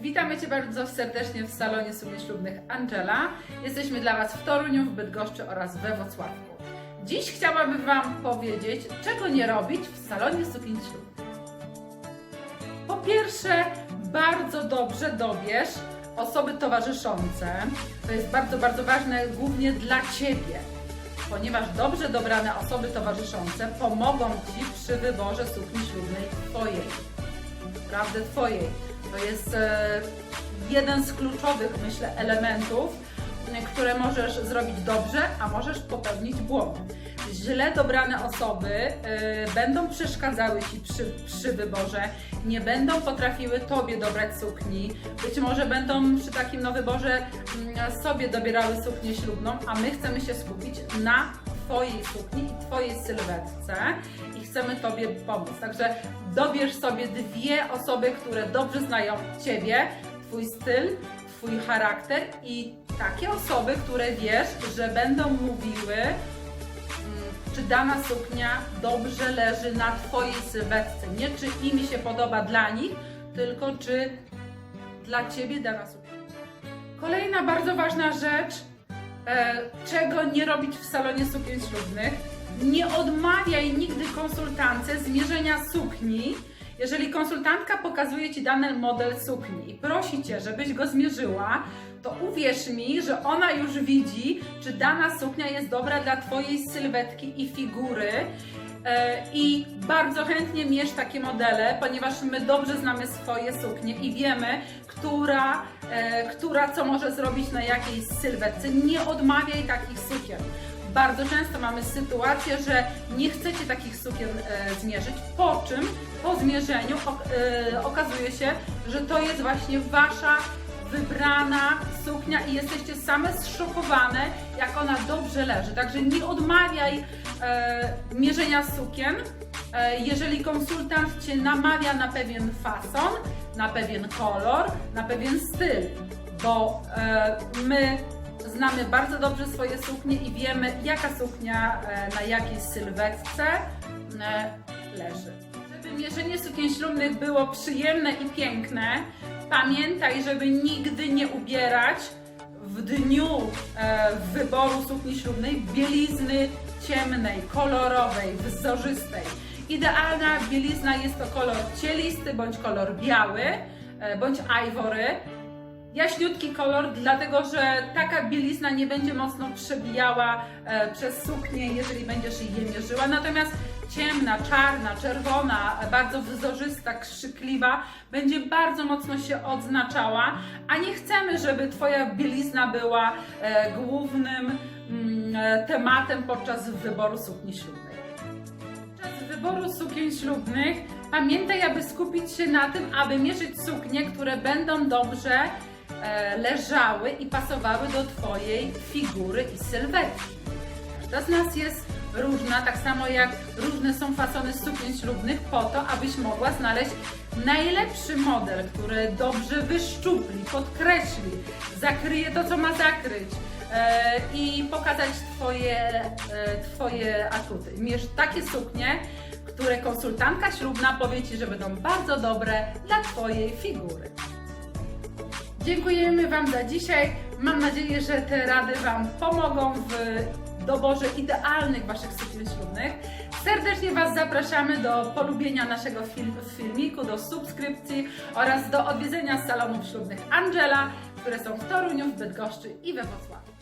witamy Cię bardzo serdecznie w salonie sukien ślubnych Angela. Jesteśmy dla Was w Toruniu, w Bydgoszczy oraz we Wrocławku. Dziś chciałabym Wam powiedzieć, czego nie robić w salonie sukien ślubnych. Po pierwsze, bardzo dobrze dobierz osoby towarzyszące. To jest bardzo, bardzo ważne głównie dla Ciebie, ponieważ dobrze dobrane osoby towarzyszące pomogą Ci przy wyborze sukni ślubnej Twojej naprawdę Twojej. To jest e, jeden z kluczowych, myślę, elementów, które możesz zrobić dobrze, a możesz popełnić błąd. Źle dobrane osoby e, będą przeszkadzały Ci przy, przy wyborze, nie będą potrafiły Tobie dobrać sukni, być może będą przy takim no, wyborze mm, sobie dobierały suknię ślubną, a my chcemy się skupić na Twojej sukni i Twojej sylwetce i chcemy Tobie pomóc. Także dobierz sobie dwie osoby, które dobrze znają Ciebie, Twój styl, Twój charakter i takie osoby, które wiesz, że będą mówiły, mm, czy dana suknia dobrze leży na Twojej sylwetce. Nie czy im się podoba dla nich, tylko czy dla Ciebie dana suknia. Kolejna bardzo ważna rzecz, czego nie robić w salonie sukien ślubnych. Nie odmawiaj nigdy konsultance zmierzenia sukni, jeżeli konsultantka pokazuje Ci dany model sukni i prosi Cię, żebyś go zmierzyła, to uwierz mi, że ona już widzi, czy dana suknia jest dobra dla Twojej sylwetki i figury. E, I bardzo chętnie mierz takie modele, ponieważ my dobrze znamy swoje suknie i wiemy, która, e, która co może zrobić na jakiej sylwetce. Nie odmawiaj takich sukien. Bardzo często mamy sytuację, że nie chcecie takich sukien e, zmierzyć, po czym po zmierzeniu e, okazuje się, że to jest właśnie wasza wybrana suknia i jesteście same zszokowane, jak ona dobrze leży. Także nie odmawiaj e, mierzenia sukien, e, jeżeli konsultant Cię namawia na pewien fason, na pewien kolor, na pewien styl, bo e, my znamy bardzo dobrze swoje suknie i wiemy, jaka suknia e, na jakiej sylwetce e, leży. Żeby mierzenie sukien ślubnych było przyjemne i piękne, pamiętaj, żeby nigdy nie ubierać w dniu wyboru sukni ślubnej bielizny ciemnej, kolorowej, wzorzystej. Idealna bielizna jest to kolor cielisty bądź kolor biały e, bądź ivory. Jaśniutki kolor, dlatego że taka bielizna nie będzie mocno przebijała e, przez suknię, jeżeli będziesz je mierzyła. Natomiast ciemna, czarna, czerwona, bardzo wzorzysta, krzykliwa będzie bardzo mocno się odznaczała, a nie chcemy, żeby Twoja bielizna była e, głównym mm, tematem podczas wyboru sukni ślubnej. Wyboru sukien ślubnych pamiętaj, aby skupić się na tym, aby mierzyć suknie, które będą dobrze e, leżały i pasowały do Twojej figury i sylwetki. Każda z nas jest różna, tak samo jak różne są fasony sukien ślubnych, po to, abyś mogła znaleźć najlepszy model, który dobrze wyszczupli, podkreśli, zakryje to, co ma zakryć e, i pokazać Twoje, e, twoje atuty. Mierz takie suknie, które konsultantka ślubna powie Ci, że będą bardzo dobre dla Twojej figury. Dziękujemy Wam za dzisiaj. Mam nadzieję, że te rady Wam pomogą w doborze idealnych Waszych sukien ślubnych. Serdecznie Was zapraszamy do polubienia naszego film, filmiku, do subskrypcji oraz do odwiedzenia salonów ślubnych Angela, które są w Toruniu, w Bydgoszczy i we Wrocławiu.